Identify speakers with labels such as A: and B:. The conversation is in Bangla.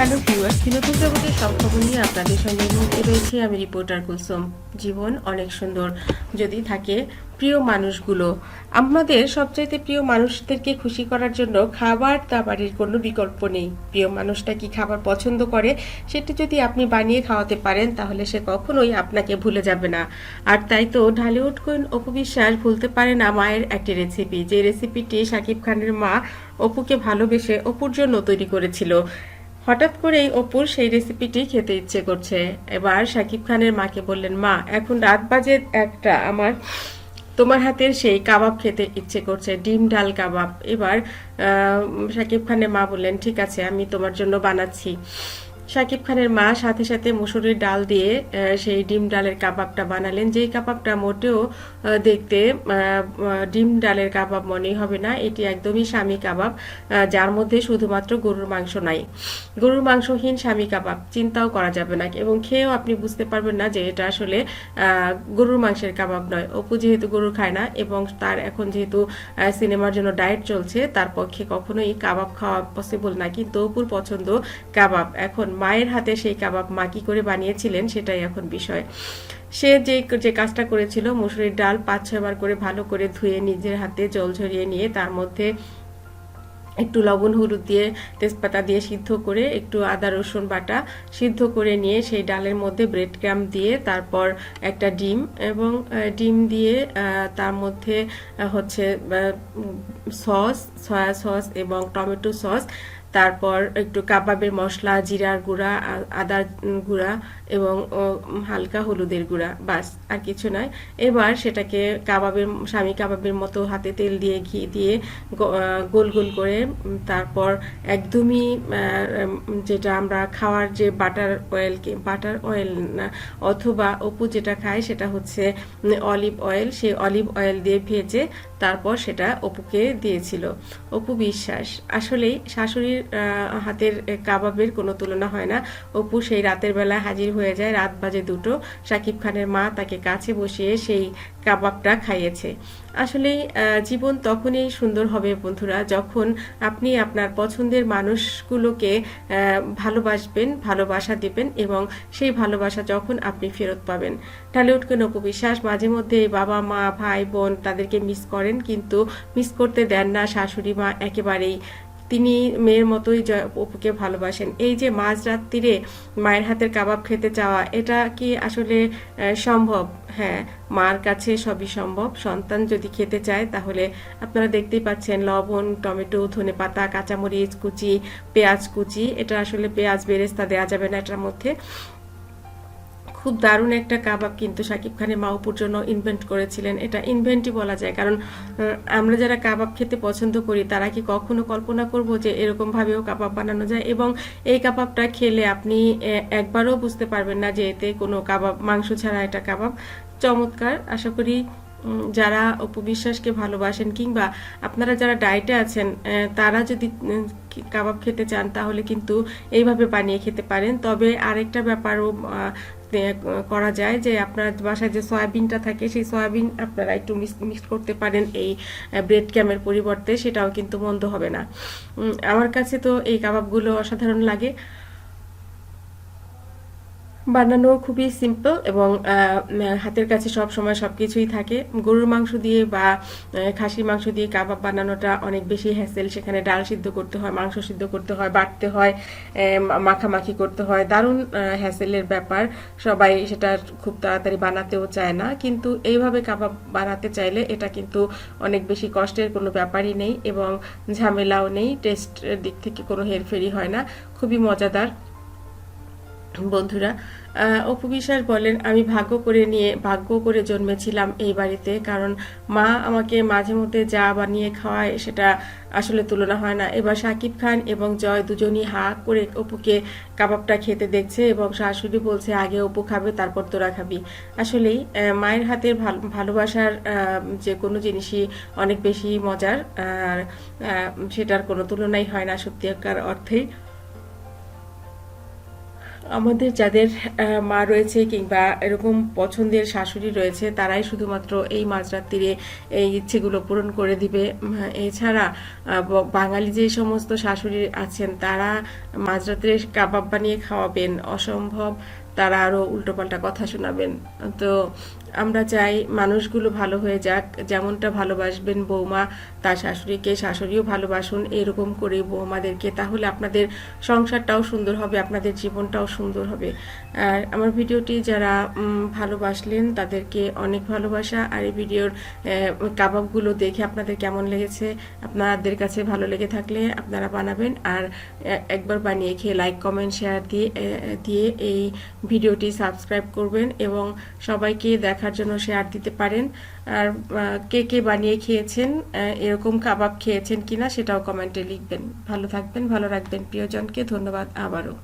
A: হ্যালো ভিউয়ার্স, বিনোদন জগতের সব খবর নিয়ে আপনাদের সঙ্গে মুহূর্তে রয়েছে আমি রিপোর্টার কুলসুম জীবন অনেক সুন্দর যদি থাকে প্রিয় মানুষগুলো। আমাদের সবচাইতে প্রিয় মানুষদেরকে খুশি করার জন্য খাবার দাবারের কোনো বিকল্প নেই। প্রিয় মানুষটা কি খাবার পছন্দ করে? সেটি যদি আপনি বানিয়ে খাওয়াতে পারেন, তাহলে সে কখনোই আপনাকে ভুলে যাবে না। আর তাই তো ঢালিউড কুইন অপু বিশ্বাস ভুলতে পারে না মায়ের একটি রেসিপি যে রেসিপিটি শাকিব খানের মা অপুকে ভালোবেসে অপুর জন্য তৈরি করেছিল। হঠাৎ করেই অপুর সেই রেসিপিটি খেতে ইচ্ছে করছে। এবার সাকিব খানের মাকে বললেন, মা, এখন রাত বাজে একটা, আমার, তোমার হাতের সেই কাবাব খেতে ইচ্ছে করছে, ডিম ডাল কাবাব। এবার সাকিব খানের মা বললেন, ঠিক আছে, আমি তোমার জন্য বানাচ্ছি। শাকিব খানের মা সাথে সাথে মুসুরির ডাল দিয়ে সেই ডিম ডালের কাবাবটা বানালেন। যেই কাবাবটা মোটেও দেখতে ডিম ডালের কাবাব মনেই হবে না। এটি একদমই স্বামী কাবাব যার মধ্যে শুধুমাত্র গরুর মাংস নাই। গরুর মাংসহীন স্বামী কাবাব, চিন্তাও করা যাবে না। এবং খেয়েও আপনি বুঝতে পারবেন না যে এটা আসলে গরুর মাংসের কাবাব নয়। অপু যেহেতু গরু খায় না এবং তার এখন যেহেতু সিনেমার জন্য ডায়েট চলছে, তার পক্ষে কখনোই কাবাব খাওয়া পসিবল না। কিন্তু অপুর পছন্দ কাবাব। এখন মায়ের হাতে সেই কাবাব মা কি করে বানিয়েছিলেন সেটাই এখন বিষয়। সে যে যে কাজটা করেছিল, মুসুরির ডাল পাঁচ ছয়বার করে ভালো করে ধুয়ে নিজের হাতে জল ঝরিয়ে নিয়ে তার মধ্যে একটু লবণ, হলুদ দিয়ে তেজপাতা দিয়ে সিদ্ধ করে একটু আদা, রসুন বাটা সিদ্ধ করে নিয়ে সেই ডালের মধ্যে ব্রেড ক্রাম দিয়ে তারপর একটা ডিম এবং ডিম দিয়ে তার মধ্যে হচ্ছে সস, সয়া সস এবং টমেটো সস তারপর একটু কাবাবের মশলা, জিরার গুঁড়া আদার গুঁড়া এবং হালকা হলুদের গুঁড়া, বাস, আর কিছু নয়। এবার সেটাকে কাবাবের, স্বামী কাবাবের মতো হাতে তেল দিয়ে ঘি দিয়ে গোল গোল করে তারপর একদমই যেটা আমরা খাওয়ার যে বাটার অয়েল বাটার অয়েল না, অথবা অপু যেটা খায় সেটা হচ্ছে অলিভ অয়েল। সেই অলিভ অয়েল দিয়ে ভেজে তারপর সেটা অপুকে দিয়েছিল। অপু বিশ্বাস আসলেই শাশুড়ির হাতের কাবাবের কোনো তুলনা হয় না। অপু সেই রাতের বেলায় হাজির হয়ে যায় রাত বাজে দুটো। শাকিব খানের মা তাকে কাছে বসিয়ে সেই কাবাবটা খাইয়েছে। আসলেই আহ, জীবন তখনই সুন্দর হবে বন্ধুরা যখন আপনি আপনার পছন্দের মানুষগুলোকে ভালোবাসবেন ভালোবাসা দেবেন এবং সেই ভালোবাসা যখন আপনি ফেরত পাবেন। ঢালিউডকে নপবিশ্বাস মাঝে মধ্যে বাবা মা ভাই বোন তাদেরকে মিস করেন, কিন্তু মিস করতে দেন না শাশুড়ি মা একেবারেই। তিনি মেয়ের মতোই অপুকে ভালোবাসেন। এই যে মাঝ রাত্রিরে মায়ের হাতের কাবাব খেতে চাওয়া, এটা কি আসলে সম্ভব? হ্যাঁ মার কাছে সবই সম্ভব। সন্তান যদি খেতে চায়, তাহলে আপনারা দেখতেই পাচ্ছেন লবণ, টমেটো, ধনে পাতা, কাঁচামরিচ কুচি, পেঁয়াজ কুচি। এটা আসলে পেঁয়াজ বেরেস্তা দেওয়া যাবে না এটার মধ্যে। খুব দারুণ একটা কাবাব কিন্তু শাকিব খানের মাউপুর জন্য ইনভেন্ট করেছিলেন। এটা ইনভেন্টই বলা যায়। কারণ আমরা যারা কাবাব খেতে পছন্দ করি, তারা কি কখনো কল্পনা করব যে এরকম ভাবেও কাবাব বানানো যায়? এবং এই কাবাবটা খেলে আপনি একবারও বুঝতে পারবেন না যে এতে কোনো কাবাব, মাংস ছাড়া এটা কাবাব। চমৎকার। আশা করি যারা উপবিশ্বাসকে ভালোবাসেন কিংবা আপনারা যারা ডায়েটে আছেন তারা যদি কাবাব খেতে চান, তাহলে কিন্তু এইভাবে বানিয়ে খেতে পারেন। তবে আরেকটা ব্যাপারও করা যায় যে আপনার বাসায় যে সয়াবিনটা থাকে, সেই সয়াবিন আপনারা একটু মিক্স করতে পারেন এই ব্রেড ক্যামের পরিবর্তে, সেটাও কিন্তু মন্দ হবে না। আমার কাছে তো এই কাবাবগুলো অসাধারণ লাগে। বানানো খুবই সিম্পল এবং হাতের কাছে সব সময় সব কিছুই থাকে। গরুর মাংস দিয়ে বা খাসির মাংস দিয়ে কাবাব বানানোটা অনেক বেশি হ্যাসেল সেখানে ডাল সিদ্ধ করতে হয়, মাংস সিদ্ধ করতে হয়, বাটতে হয় মাখামাখি করতে হয়। দারুণ হ্যাসেলের ব্যাপার। সবাই সেটা খুব তাড়াতাড়ি বানাতেও চায় না। কিন্তু এইভাবে কাবাব বানাতে চাইলে এটা কিন্তু অনেক বেশি কষ্টের কোনো ব্যাপারই নেই এবং ঝামেলাও নেই। টেস্টের দিক থেকে কোনো হেরফেরি হয় না। খুবই মজাদার। বন্ধুরা। অপু বিশ্বাস বলেন, আমি ভাগ্য করে নিয়ে, ভাগ্য করে জন্মেছিলাম এই বাড়িতে, কারণ মা আমাকে মাঝে মধ্যে যা বানিয়ে খাওয়ায় সেটা আসলে তুলনা হয় না। এবার সাকিব খান এবং জয় দুজনই হা করে অপুকে কাবাবটা খেতে দেখছে এবং শাশুড়ি বলছে, আগে অপু খাবে, তারপর তোরা খাবি। আসলেই মায়ের হাতের ভালো- ভালোবাসার যে কোনো জিনিসই অনেক বেশি মজার, আর সেটার কোনো তুলনাই হয় না সত্যিকার অর্থেই। আমাদের যাদের মা রয়েছে কিংবা এরকম পছন্দের শাশুড়ি রয়েছে, তারাই শুধুমাত্র এই মাঝরাত্রিরে এই ইচ্ছেগুলো পূরণ করে দিবে। এছাড়া বাঙালি যে সমস্ত শাশুড়ি আছেন, তারা মাঝরাত্রে কাবাব বানিয়ে খাওয়াবেন। অসম্ভব, তারা আরও উল্টোপাল্টা কথা শোনাবেন। তো আমরা চাই মানুষগুলো ভালো হয়ে যাক, যেমনটা ভালোবাসবেন বৌমা তার শাশুড়িকে, শাশুড়িও ভালোবাসুন এরকম করে বৌমাদেরকে, তাহলে আপনাদের সংসারটাও সুন্দর হবে, আপনাদের জীবনটাও সুন্দর হবে। আর আমার ভিডিওটি যারা ভালোবাসলেন তাদেরকে অনেক ভালোবাসা, আর এই ভিডিওর কাবাবগুলো দেখে আপনাদের কেমন লেগেছে, আপনাদের কাছে ভালো লেগে থাকলে আপনারা বানাবেন, আর একবার বানিয়ে খেয়ে লাইক কমেন্ট শেয়ার দিয়ে দিয়ে এই ভিডিওটি সাবস্ক্রাইব করবেন, এবং সবাইকে দেখার জন্য শেয়ার দিতে পারেন। আর কে কে বানিয়ে খেয়েছেন এরকম কাবাব খেয়েছেন কিনা সেটাও কমেন্টে লিখবেন। ভালো থাকবেন, ভালো রাখবেন প্রিয়জনকে। ধন্যবাদ আবারও।